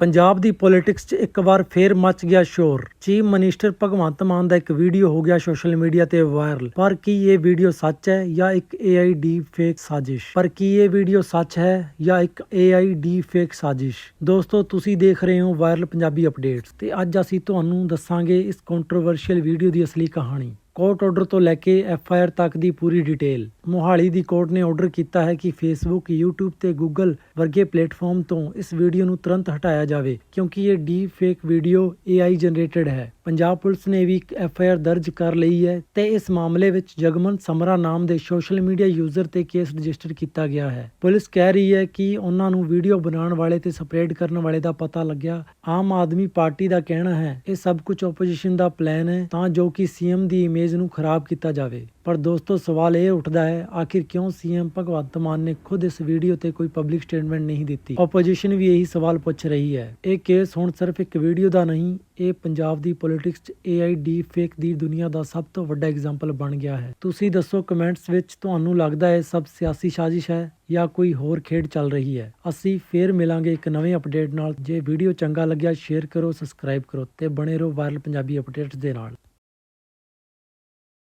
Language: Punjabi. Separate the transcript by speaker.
Speaker 1: ਪੰਜਾਬ ਦੀ ਪੋਲਿਟਿਕਸ 'ਚ ਇੱਕ ਵਾਰ ਫੇਰ ਮਚ ਗਿਆ ਸ਼ੋਰ। ਚੀਫ ਮਿਨਿਸਟਰ ਭਗਵੰਤ ਮਾਨ ਦਾ ਇੱਕ ਵੀਡੀਓ ਹੋ ਗਿਆ ਸੋਸ਼ਲ ਮੀਡੀਆ ਤੇ ਵਾਇਰਲ ਪਰ ਕੀ ਇਹ ਵੀਡੀਓ ਸੱਚ ਹੈ ਜਾਂ ਇੱਕ AI ਡੀਪ ਫੇਕ ਸਾਜ਼ਿਸ਼? ਪਰ ਕੀ ਇਹ ਵੀਡੀਓ ਸੱਚ ਹੈ ਜਾਂ ਇੱਕ AI ਡੀਪ ਫੇਕ ਸਾਜ਼ਿਸ਼? ਦੋਸਤੋ, ਤੁਸੀਂ ਦੇਖ ਰਹੇ ਹੋ ਵਾਇਰਲ ਪੰਜਾਬੀ ਅਪਡੇਟਸ ਤੇ ਅੱਜ ਅਸੀਂ ਤੁਹਾਨੂੰ ਦੱਸਾਂਗੇ ਇਸ ਕੰਟਰੋਵਰਸ਼ੀਅਲ ਵੀਡੀਓ ਦੀ ਅਸਲੀ ਕਹਾਣੀ। ਕੋਰਟ ਆਰਡਰ ਤੋਂ ਲੈ ਕੇ ਐਫ ਆਈ ਆਰ ਤੱਕ ਦੀ ਪੂਰੀ ਡਿਟੇਲ। ਮੋਹਾਲੀ ਦੀ ਕੋਰਟ ਨੇ ਆਰਡਰ ਕੀਤਾ ਹੈ ਕਿ ਫੇਸਬੁੱਕ, YouTube ਤੇ Google ਵਰਗੇ ਪਲੇਟਫਾਰਮ ਤੋਂ ਇਸ ਵੀਡੀਓ ਨੂੰ ਤੁਰੰਤ ਹਟਾਇਆ ਜਾਵੇ, ਕਿਉਂਕਿ ਇਹ deep fake video AI generated ਹੈ। ਪੰਜਾਬ ਪੁਲਿਸ ਨੇ ਵੀ ਇੱਕ ਐਫ ਆਈ ਆਰ ਦਰਜ ਕਰ ਲਈ ਹੈ ਤੇ ਇਸ ਮਾਮਲੇ ਵਿੱਚ ਜਗਮਨ ਸਮਰਾ ਨਾਮ ਦੇ ਸੋਸ਼ਲ ਮੀਡੀਆ ਯੂਜ਼ਰ ਤੇ ਕੇਸ ਰਜਿਸਟਰ ਕੀਤਾ ਗਿਆ ਹੈ। ਪੁਲਿਸ ਕਹਿ ਰਹੀ ਹੈ ਕਿ ਉਹਨਾਂ ਨੂੰ ਵੀਡੀਓ ਬਣਾਉਣ ਵਾਲੇ ਤੇ ਸਪਰੇਡ ਕਰਨ ਵਾਲੇ ਦਾ ਪਤਾ ਲੱਗਿਆ। ਆਮ ਆਦਮੀ ਪਾਰਟੀ ਦਾ ਕਹਿਣਾ ਹੈ, ਇਹ ਸਭ ਕੁਝ ਆਪੋਜੀਸ਼ਨ ਦਾ ਪਲਾਨ ਹੈ, ਤਾਂ ਜੋ ਕਿ ਸੀਐਮ ਦੀ ਇਮੇਜ ਨੂੰ ਖਰਾਬ ਕੀਤਾ ਜਾਵੇ। ਪਰ ਦੋਸਤੋ, ਸਵਾਲ ਇਹ ਉੱਠਦਾ ਹੈ, ਆਖਿਰ ਕਿਉਂ ਸੀਐਮ ਭਗਵੰਤ ਮਾਨ ਨੇ ਖੁਦ ਇਸ ਵੀਡੀਓ ਤੇ ਕੋਈ ਪਬਲਿਕ ਸਟੇਟਮੈਂਟ ਨਹੀਂ ਦਿੱਤੀ? ਆਪੋਜੀਸ਼ਨ ਵੀ ਇਹੀ ਸਵਾਲ ਪੁੱਛ ਰਹੀ ਹੈ। ਇਹ ਕੇਸ ਹੁਣ ਸਿਰਫ ਇੱਕ ਵੀਡੀਓ ਦਾ ਨਹੀਂ, ਇਹ ਪੰਜਾਬ ਦੀ ਪੋਲਿਟਿਕਸ 'ਚ AI ਡੀਪ ਫੇਕ ਦੀ ਦੁਨੀਆ ਦਾ ਸਭ ਤੋਂ ਵੱਡਾ ਐਗਜ਼ਾਮਪਲ ਬਣ ਗਿਆ ਹੈ। ਤੁਸੀਂ ਦੱਸੋ ਕਮੈਂਟਸ ਵਿੱਚ ਤੁਹਾਨੂੰ ਲੱਗਦਾ ਹੈ ਸਭ ਸਿਆਸੀ ਸਾਜ਼ਿਸ਼ ਹੈ ਜਾਂ ਕੋਈ ਹੋਰ ਖੇਡ ਚੱਲ ਰਹੀ ਹੈ? ਅਸੀਂ ਫੇਰ ਮਿਲਾਂਗੇ ਇੱਕ ਨਵੇਂ ਅਪਡੇਟ ਨਾਲ। ਜੇ ਵੀਡੀਓ ਚੰਗਾ ਲੱਗਿਆ ਸ਼ੇਅਰ ਕਰੋ ਸਬਸਕ੍ਰਾਈਬ ਕਰੋ ਤੇ ਬਣੇ ਰਹੋ ਵਾਇਰਲ ਪੰਜਾਬੀ ਅਪਡੇਟਸ ਦੇ ਨਾਲ।